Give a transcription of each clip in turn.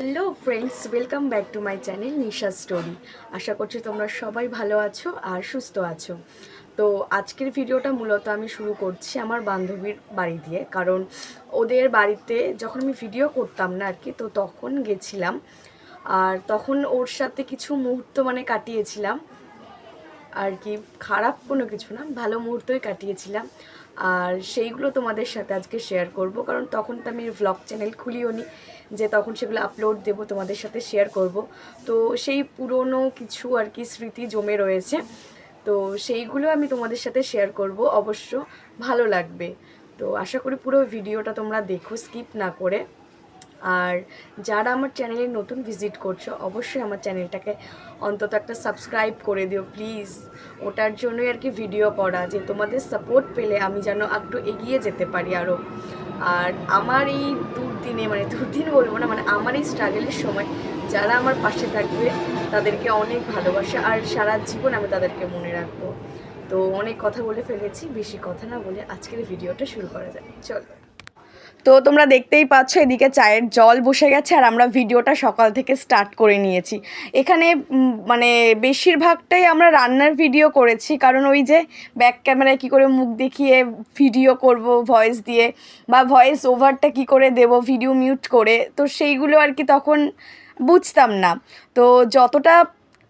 Hello friends welcome back to my channel Nisha story আশা করছি তোমরা সবাই ভালো আছো আর সুস্থ আছো। তো আজকের ভিডিওটা মূলত আমি শুরু করছি আমার বান্ধবীর বাড়ি দিয়ে। কারণ ওদের বাড়িতে যখন আমি ভিডিও করতাম না আর কি, তো তখন গেছিলাম। আর তখন ওর সাথে কিছু মুহূর্ত মানে কাটিয়েছিলাম। আর কি, খারাপ কোনো কিছু না, ভালো মুহূর্তই কাটিয়েছিলাম। আর সেইগুলো তোমাদের সাথে আজকে শেয়ার করব। কারণ তখন তো আমি ভ্লগ চ্যানেল খুলিও নি, যে তখন সেগুলো আপলোড দেব তোমাদের সাথে শেয়ার করব। তো সেই পুরনো কিছু আর কি স্মৃতি জমে রয়েছে। তো সেইগুলো আমি তোমাদের সাথে শেয়ার করব, অবশ্য ভালো লাগবে। তো আশা করি পুরো ভিডিওটা তোমরা দেখো স্কিপ না করে। আর যারা আমার চ্যানেলে নতুন ভিজিট করছ, অবশ্যই আমার চ্যানেলটাকে অন্তত একটা সাবস্ক্রাইব করে দিও প্লিজ ওটার জন্যই আর কি ভিডিও করা, যে তোমাদের সাপোর্ট পেলে আমি যেন একটু এগিয়ে যেতে পারি আরও আর আমার এই দুর্দিনে মানে দুর্দিন বলব না মানে আমার এই স্ট্রাগলের সময় যারা আমার পাশে থাকবে, তাদেরকে অনেক ভালোবাসা আর সারা জীবন আমি তাদেরকে মনে রাখব। তো অনেক কথা বলে ফেলেছি, বেশি কথা না বলে আজকের ভিডিওটা শুরু করা যায় চলো। তো তোমরা দেখতেই পাচ্ছ, এদিকে চায়ের জল বসে গেছে আর আমরা ভিডিওটা সকাল থেকে স্টার্ট করে নিয়েছি। এখানে মানে বেশিরভাগটাই আমরা রান্নার ভিডিও করেছি, কারণ ওই যে ব্যাক ক্যামেরায় কী করে মুখ দেখিয়ে ভিডিও করব ভয়েস দিয়ে, বা ভয়েস ওভারটা কী করে দেব ভিডিও মিউট করে, তো সেইগুলো আর কি তখন বুঝতাম না। তো যতটা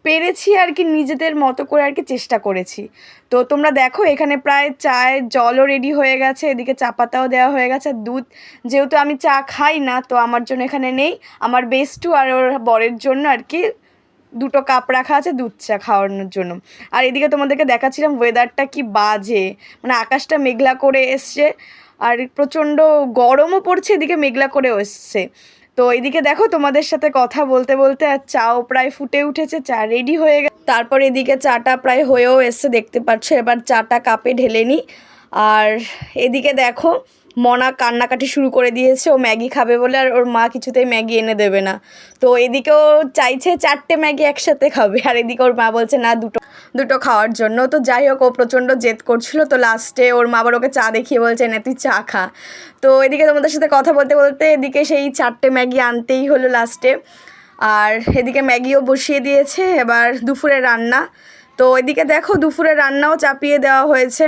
পেরেছি আর কি নিজেদের মতো করে আর কি চেষ্টা করেছি। তো তোমরা দেখো, এখানে প্রায় চায়ের জলও রেডি হয়ে গেছে, এদিকে চা পাতাও দেওয়া হয়ে গেছে। দুধ, যেহেতু আমি চা খাই না, তো আমার জন্য এখানে নেই। আমার বেস্টু আর ওর বরের জন্য আর কি দুটো কাপ রাখা আছে দুধ চা খাওয়ানোর জন্য। আর এদিকে তোমাদেরকে দেখাচ্ছিলাম ওয়েদারটা কি বাজে। মানে আকাশটা মেঘলা করে এসছে, আর প্রচণ্ড গরমও পড়ছে, এদিকে মেঘলা করেও এসছে। তো এদিকে দেখো তোমাদের সাথে কথা বলতে বলতে আর চাও প্রায় ফুটে উঠেছে, চা রেডি হয়ে গেছে। তারপর এদিকে চাটা প্রায় হয়েও এসছে, দেখতে পাচ্ছ। এবার চাটা কাপে ঢেলে নিই আর এদিকে দেখো মনা কান্নাকাটি শুরু করে দিয়েছে, ও ম্যাগি খাবে বলে আর ওর মা কিছুতেই ম্যাগি এনে দেবে না। তো এদিকেও চাইছে চারটে ম্যাগি একসাথে খাবে, আর এদিকে ওর মা বলছে, না, দুটো দুটো খাওয়ার জন্য। তো যাই হোক, ও প্রচণ্ড জেদ করছিল। তো লাস্টে ওর মা আবার ওকে চা দেখিয়ে বলছে, না, তুই চা খা। তো এদিকে তোমাদের সাথে কথা বলতে বলতে এদিকে সেই চারটে ম্যাগি আনতেই হলো লাস্টে আর এদিকে ম্যাগিও বসিয়ে দিয়েছে, এবার দুপুরে রান্না। তো এদিকে দেখো, দুপুরে রান্নাও চাপিয়ে দেওয়া হয়েছে।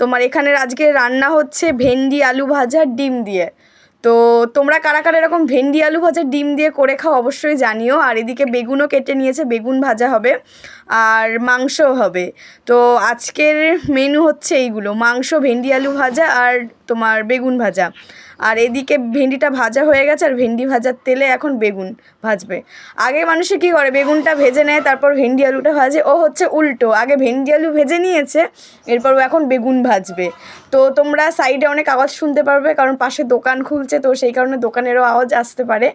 তোমার এখানের আজকে রান্না হচ্ছে ভেন্ডি আলু ভাজা ডিম দিয়ে। তো তোমরা কারা কারা এরকম ভেন্ডি আলু ভাজা ডিম দিয়ে করে খাও অবশ্যই জানিও। আর এদিকে বেগুনও কেটে নিয়েছে, বেগুন ভাজা হবে আর মাংসও হবে। তো আজকের মেনু হচ্ছে এইগুলো, মাংস, ভেন্ডি আলু ভাজা আর তোমার বেগুন ভাজা। আর এদিকে ভেন্ডিটা ভাজা হয়ে গেছে, আর ভেন্ডি ভাজার তেলে এখন বেগুন ভাজবে। আগে মানুষে কী করে, বেগুনটা ভেজে নেয়, তারপর ভেন্ডি আলুটা ভাজে। ও হচ্ছে উল্টো, আগে ভেন্ডি আলু ভেজে নিয়েছে, এরপর ও এখন বেগুন ভাজবে। তো তোমরা সাইডে অনেক আওয়াজ শুনতে পারবে, কারণ পাশে দোকান খুলছে, তো সেই কারণে দোকানেরও আওয়াজ আসতে পারে।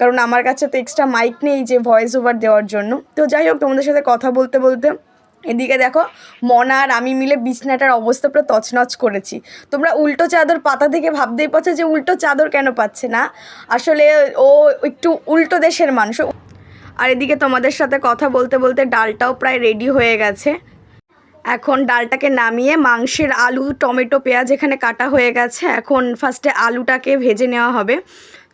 কারণ আমার কাছে তো এক্সট্রা মাইক নেই যে ভয়েস ওভার দেওয়ার জন্য। তো যাই হোক, তোমাদের সাথে কথা বলতে বলতে এদিকে দেখো, মনা আর আমি মিলে বিছনাটার অবস্থা পুরো তছনছ করেছি। তোমরা উল্টো চাদর পাতা থেকে ভাবতেই পারছ যে উল্টো চাদর কেন পাচ্ছে না? আসলে ও একটু উল্টো দেশের মানুষ। আর এদিকে তোমাদের সাথে কথা বলতে বলতে ডালটাও প্রায় রেডি হয়ে গেছে। এখন ডালটাকে নামিয়ে মাংসের আলু, টমেটো, পেঁয়াজ এখানে কাটা হয়ে গেছে। এখন ফার্স্টে আলুটাকে ভেজে নেওয়া হবে।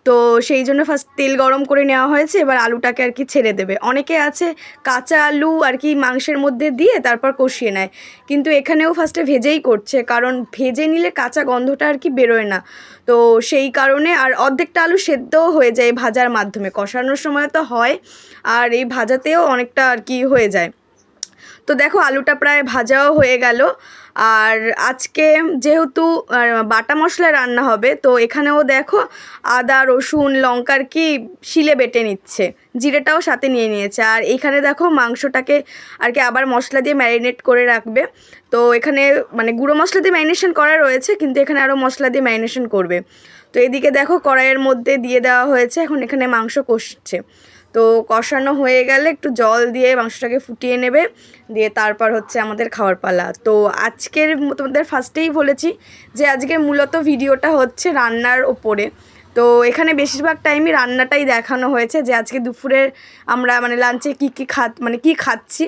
তো সেই জন্য ফার্স্ট তেল গরম করে নেওয়া হয়েছে, এবার আলুটাকে আর কি ছেড়ে দেবে। অনেকে আছে কাঁচা আলু আর কি মাংসের মধ্যে দিয়ে তারপর কষিয়ে নেয়। কিন্তু এখানেও ফার্স্টে ভেজেই করছে, কারণ ভেজে নিলে কাঁচা গন্ধটা আর কি বেরোয় না। তো সেই কারণে আর অর্ধেকটা আলু সেদ্ধও হয়ে যায় ভাজার মাধ্যমে। কষানোর সময় তো হয়, আর এই ভাজাতেও অনেকটা আর কি হয়ে যায়। তো দেখো, আলুটা প্রায় ভাজাও হয়ে গেল। আর আজকে যেহেতু বাটা মশলা রান্না হবে, তো এখানেও দেখো, আদা, রসুন, লঙ্কার কি শিলে বেটে নিচ্ছে। জিরেটাও সাথে নিয়ে নিয়েছে। আর এখানে দেখো, মাংসটাকে আর কি আবার মশলা দিয়ে ম্যারিনেট করে রাখবে। তো এখানে মানে গুঁড়ো মশলা দিয়ে ম্যারিনেশন করা রয়েছে, কিন্তু এখানে আরও মশলা দিয়ে ম্যারিনেশন করবে। তো এদিকে দেখো, কড়াইয়ের মধ্যে দিয়ে দেওয়া হয়েছে। এখন এখানে মাংস কষছে। তো কষানো হয়ে গেলে একটু জল দিয়ে মাংসটাকে ফুটিয়ে নেবে, দিয়ে তারপর হচ্ছে আমাদের খাওয়ার পালা। তো আজকের তোমাদের ফার্স্টেই বলেছি যে আজকে মূলত ভিডিওটা হচ্ছে রান্নার ওপরে। তো এখানে বেশিরভাগ টাইমই রান্নাটাই দেখানো হয়েছে যে আজকে দুপুরের আমরা মানে লাঞ্চে কী কী খা মানে কী খাচ্ছি।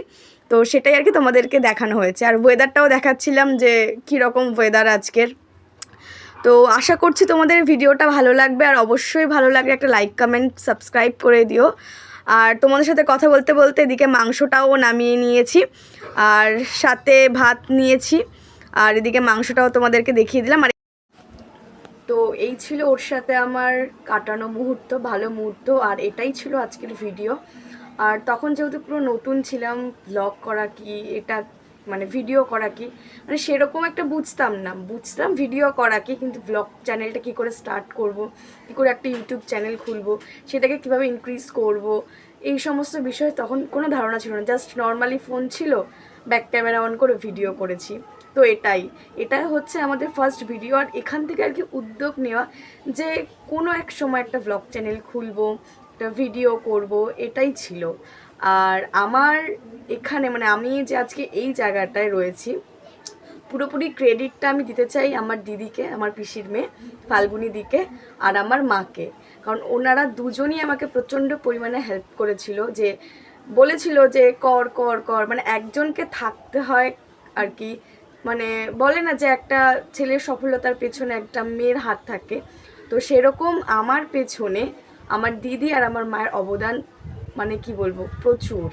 তো সেটাই আর কি তোমাদেরকে দেখানো হয়েছে। আর ওয়েদারটাও দেখাচ্ছিলাম যে কীরকম ওয়েদার আজকের। তো আশা করছি তোমাদের ভিডিওটা ভালো লাগবে আর অবশ্যই ভালো লাগলে একটা লাইক কমেন্ট সাবস্ক্রাইব করে দিও। আর তোমাদের সাথে কথা বলতে বলতে এদিকে মাংসটাও নামিয়ে নিয়েছি আর সাথে ভাত নিয়েছি আর এদিকে মাংসটাও তোমাদেরকে দেখিয়ে দিলাম। আর তো এই ছিল ওর সাথে আমার কাটানো মুহূর্ত, ভালো মুহূর্ত আর এটাই ছিল আজকের ভিডিও আর তখন যেহেতু পুরো নতুন ছিলাম ব্লগ করা কি, এটা মানে ভিডিও করা কি? মানে সেরকম একটা বুঝতাম না। বুঝতাম ভিডিও করা কি, কিন্তু ব্লগ চ্যানেলটা কি করে স্টার্ট করব? কি করে একটা ইউটিউব চ্যানেল খুলব? সেটাকে কীভাবে ইনক্রিজ করব? এই সমস্ত বিষয়ে তখন কোনো ধারণা ছিল না। জাস্ট নর্মালি ফোন ছিল ব্যাক ক্যামেরা অন করে ভিডিও করেছি। তো এটাই। এটা হচ্ছে আমাদের ফার্স্ট ভিডিও আর এখান থেকে আর কি উদ্যোগ নেওয়া যে কোনো এক সময় একটা ব্লগ চ্যানেল খুলবো, একটা ভিডিও করব, এটাই ছিল। আর আমার এখানে মানে আমি যে আজকে এই জায়গাটায় রয়েছি, পুরোপুরি ক্রেডিটটা আমি দিতে চাই আমার দিদিকে, আমার পিসির মেয়ে, ফাল্গুনি দিকে আর আমার মাকে। কারণ ওনারা দুজনই আমাকে প্রচণ্ড পরিমাণে হেল্প করেছিল যে, বলেছিল যে কর কর কর মানে একজনকে থাকতে হয় আর কি। মানে বলে না যে একটা ছেলের সফলতার পেছনে একটা মেয়ের হাত থাকে। তো সেরকম আমার পেছনে আমার দিদি আর আমার মায়ের অবদান মানে কি বলব, প্রচুর।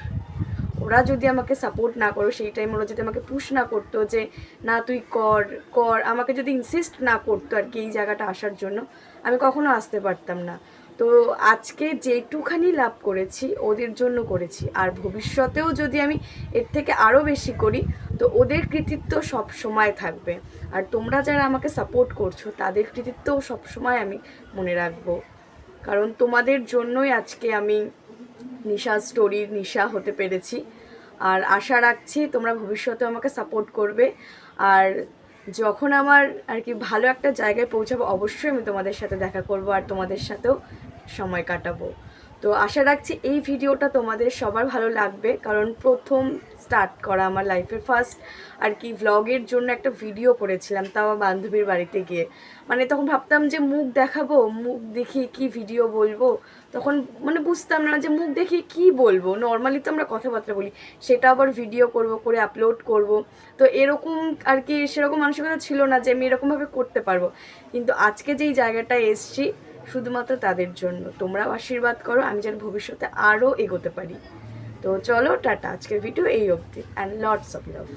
ওরা যদি আমাকে সাপোর্ট না করো, সেই টাইম ওরা যদি আমাকে পুশ না করতো যে, না, তুই কর কর, আমাকে যদি ইনসিস্ট না করতো আর কি এই জায়গাটা আসার জন্য, আমি কখনো আসতে পারতাম না। তো আজকে যেটুখানি লাভ করেছি, ওদের জন্য করেছি। আর ভবিষ্যতেও যদি আমি এর থেকে আরও বেশি করি, তো ওদের কৃতিত্ব সব সময় থাকবে। আর তোমরা যারা আমাকে সাপোর্ট করছ, তাদের কৃতিত্বও সব সময় আমি মনে রাখব। কারণ তোমাদের জন্যই আজকে আমি নিশা স্টোরির নিশা হতে পেরেছি। আর আশা রাখছি তোমরা ভবিষ্যতে আমাকে সাপোর্ট করবে। আর যখন আমার আর কি ভালো একটা জায়গায় পৌঁছাবো, অবশ্যই আমি তোমাদের সাথে দেখা করব আর তোমাদের সাথেও সময় কাটাবো। তো আশা রাখছি এই ভিডিওটা তোমাদের সবার ভালো লাগবে, কারণ প্রথম স্টার্ট করা আমার লাইফের ফার্স্ট আর কি ভ্লগের জন্য একটা ভিডিও করেছিলাম, তাও আমার বান্ধবীর বাড়িতে গিয়ে। মানে তখন ভাবতাম যে মুখ দেখাবো, মুখ দেখিয়ে কি ভিডিও বলব, তখন মানে বুঝতাম না যে মুখ দেখিয়ে কি বলব। নর্মালি তো আমরা কথাবার্তা বলি, সেটা আবার ভিডিও করব, করে আপলোড করব। তো এরকম আর কি সেরকম মানসিকতা ছিল না যে আমি এরকমভাবে করতে পারব। কিন্তু আজকে যেই জায়গাটায় এসছি শুধুমাত্র তাদের জন্য। তোমরাও আশীর্বাদ করো, আমি যেন ভবিষ্যতে আরও এগোতে পারি। তো চলো, টাটা। আজকের ভিডিও এই অবধি অ্যান্ড লটস অফ লাভ